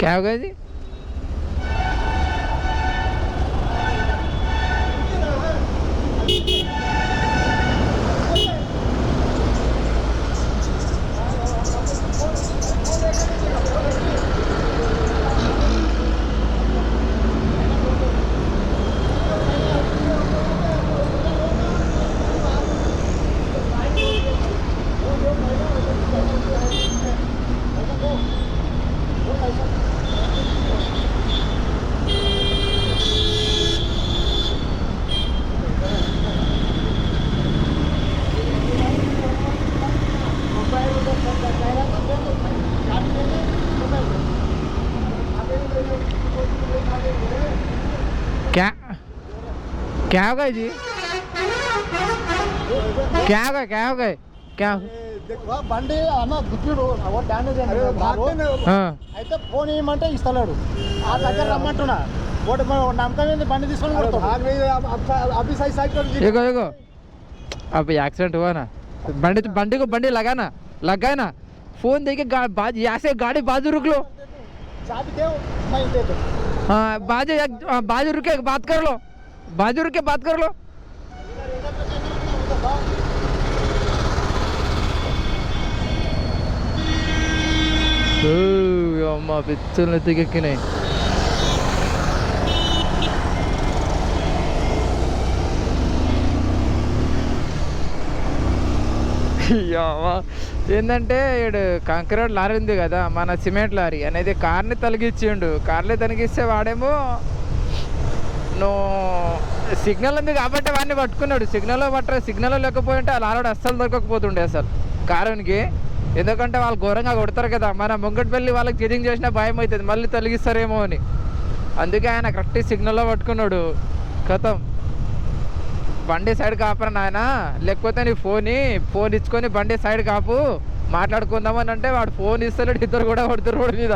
क्या हो गया जी? क्या क्या होगा जी क्या होगा क्या होगा क्या ఆ బండి అన్న దుక్కుడు డ్యామేజ్ అయింది हाँ అయితే ఫోన్ ఇవ్వమంటే ఇస్తలేడు ఆ దగ్గర రమ్మంటున్నా ఒకటి మన నమ్మకం ఏంది బండి తీసుకొని కొడతాడు. अभी सही साइकिल देखो देखो अब एक्सीडेंट हुआ ना बंडी तो बंडी को बंडी लगा ना लगा है ना फोन देके गा, बाज यहाँ से गाड़ी बाजू रुक लो చాబీ దేవు मैं दे दो हाँ बाजू एक- हाँ, बाजू रुके बात कर लो बाजू रुके बात कर लो అమ్మ పిచ్చలు ఎత్తికెక్కినాయి ఏంటంటే ఈడు కంకరేట్ లారీ ఉంది కదా మన సిమెంట్ లారీ. అనేది కార్ని తొలగించిండు కార్ని తొలగిస్తే వాడేమో నువ్వు సిగ్నల్ ఉంది కాబట్టి వాడిని పట్టుకున్నాడు. సిగ్నల్లో పట్ట సిగ్నల్ లేకపోయింటే ఆ లారోడు అస్సలు దొరకకపోతుండే అసలు. కారునికి ఎందుకంటే వాళ్ళు ఘోరంగా కొడతారు కదా మన ముంగటి వాళ్ళకి చెజింగ్ చేసినా భయం అవుతుంది మళ్ళీ తొలగిస్తారేమో అని. అందుకే ఆయన కరెక్ట్ సిగ్నల్లో పట్టుకున్నాడు. కథం. బండి సైడ్ కాపరా నాయన? లేకపోతే నీ ఫోన్ ఫోన్ ఇచ్చుకొని బండి సైడ్ కాపు. మాట్లాడుకుందామని అంటే వాడు ఫోన్ ఇస్తలేడు ఇద్దరు కూడా పడుతారు రోడ్డు మీద.